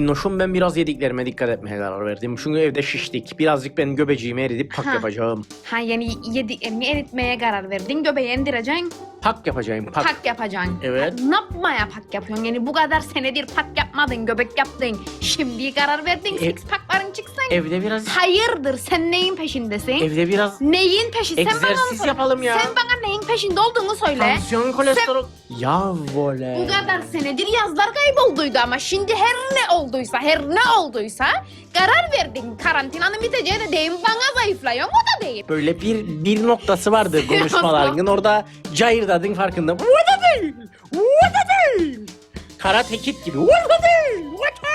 Minnoşum ben biraz yediklerime dikkat etmeye karar verdim. Çünkü evde şiştik. Birazcık benim göbeciğimi eridip pak Ha. yapacağım. Ha yani yediklerini eritmeye karar verdin. Göbeği indireceksin. Pak yapacağım pak. Pak yapacaksın. Evet. Ne yapmaya pak yapıyorsun? Yani bu kadar senedir pak yapmadın, göbek yaptın. Şimdi karar verdin, Ev- six pakların çıksın. Evde biraz Hayırdır sen neyin peşindesin? evde biraz Neyin peşinde? Sen bana onu egzersiz yapalım ya. Sen bana neyin peşinde olduğunu söyle. Tansiyon kolesterol. Ya voley. Bu kadar senedir yazlar kaybolduydu ama şimdi her ne olduysa, her ne olduysa karar verdin. Karantinanın biteceğine değin bana zayıflıyorsun o da değil. Böyle bir bir noktası vardı konuşmalarının. Orada cayırdadın farkında. What a değil. What a değil. Karate Kid gibi. What a değil. What a.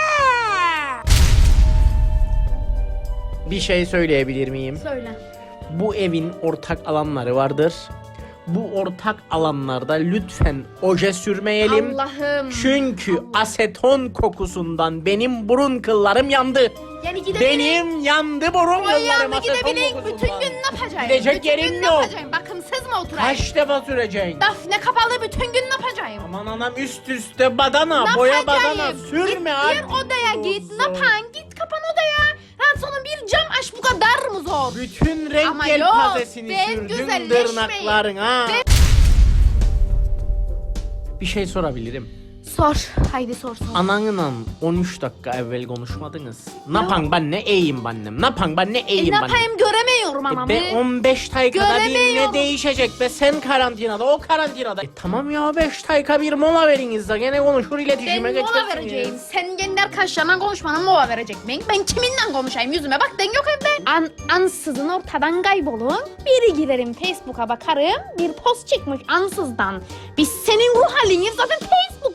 Bir şey söyleyebilir miyim? Söyle. Bu evin ortak alanları vardır. Bu ortak alanlarda lütfen oje sürmeyelim. Allah'ım. Çünkü aseton kokusundan benim burun kıllarım yandı. Yani gidebileyim. Benim yandı burun O kıllarım yandı aseton gidebileyim. Bütün kokusundan. gün ne yapacağım? Gidecek bütün yerin gün ne yok. yapacağım? Bakımsız mı oturayım? Kaç defa süreceksin? Dafne kapalı bütün gün ne yapacağım? Aman anam üst üste badana, Ne boya yapacağım? badana sürme Git abi. bir odaya git. Ne Zor. Zor? Bütün renk Ama yelpazesini yok, ben sürdün tırnaklarına. Bir şey sorabilirim. Sor. Haydi sor sor. Ananla 13 dakika evvel konuşmadınız. Ne yapan ben ne eğim bennem. Ne yapan ben ne E, eğim ne bennem. yapayım göremiyorum ama. E be 15 dakikada bir ne Göremiyorum. değişecek be sen karantinada o karantinada. E tamam ya 5 dakika bir mola veriniz de gene konuşur Ben iletişime mola geçersiniz. vereceğim. Sen kendi arkadaşlarına konuşmanın mola verecek miyim? Ben kiminle konuşayım? Yüzüme bak den yok evde. An, ansızın ortadan kaybolun. Biri girerim Facebook'a bakarım. Bir post çıkmış ansızdan. Biz senin ruh halini zaten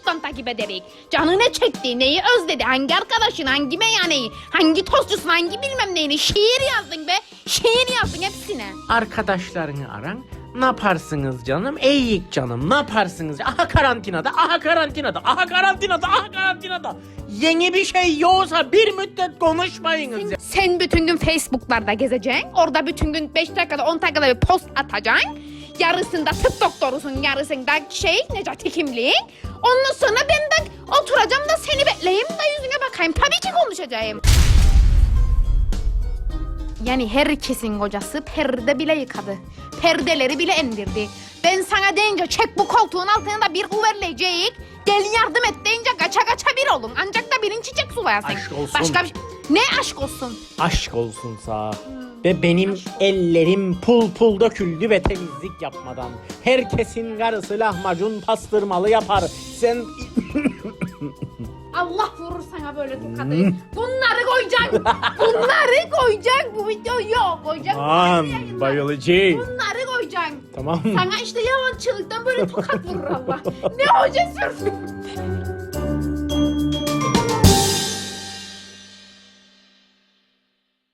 Facebook'tan takip ederik. Canı ne çekti, neyi özledi, hangi arkadaşın, hangi meyhaneyi, hangi tostçusun, hangi bilmem neyini. Şiir yazdın be. Şiir yazdın hepsine. Arkadaşlarını aran. Ne yaparsınız canım? Eğik canım. Ne yaparsınız? Aha karantinada, aha karantinada, aha karantinada, aha karantinada. Yeni bir şey yoksa bir müddet konuşmayınız ya. Sen bütün gün Facebook'larda gezeceksin. Orada bütün gün 5 dakikada 10 dakikada bir post atacaksın. Yarısında tıp doktorusun, yarısında şey Necati kimliğin. Ondan sonra ben de oturacağım da seni bekleyeyim da yüzüne bakayım. Tabii ki konuşacağım. Yani herkesin kocası perde bile yıkadı. Perdeleri bile indirdi. Ben sana deyince çek bu koltuğun altına da bir uverleyecek. Gel yardım et deyince kaça kaça bir olun. Ancak da birin çiçek sulayasın. Aşk olsun. Başka bir şey- Ne aşk olsun? Aşk olsun sağ. Ve benim ellerim pul pul döküldü ve temizlik yapmadan. Herkesin karısı lahmacun pastırmalı yapar. Sen Allah vurur sana böyle tokadı. Bunları koyacaksın. Bunları koyacaksın. Bu video yok. Koyacaksın. Aman bayılıcı. Bunları koyacaksın. Tamam. Sana işte yalancılıktan böyle tokat vurur Allah. Ne hoca sürsün.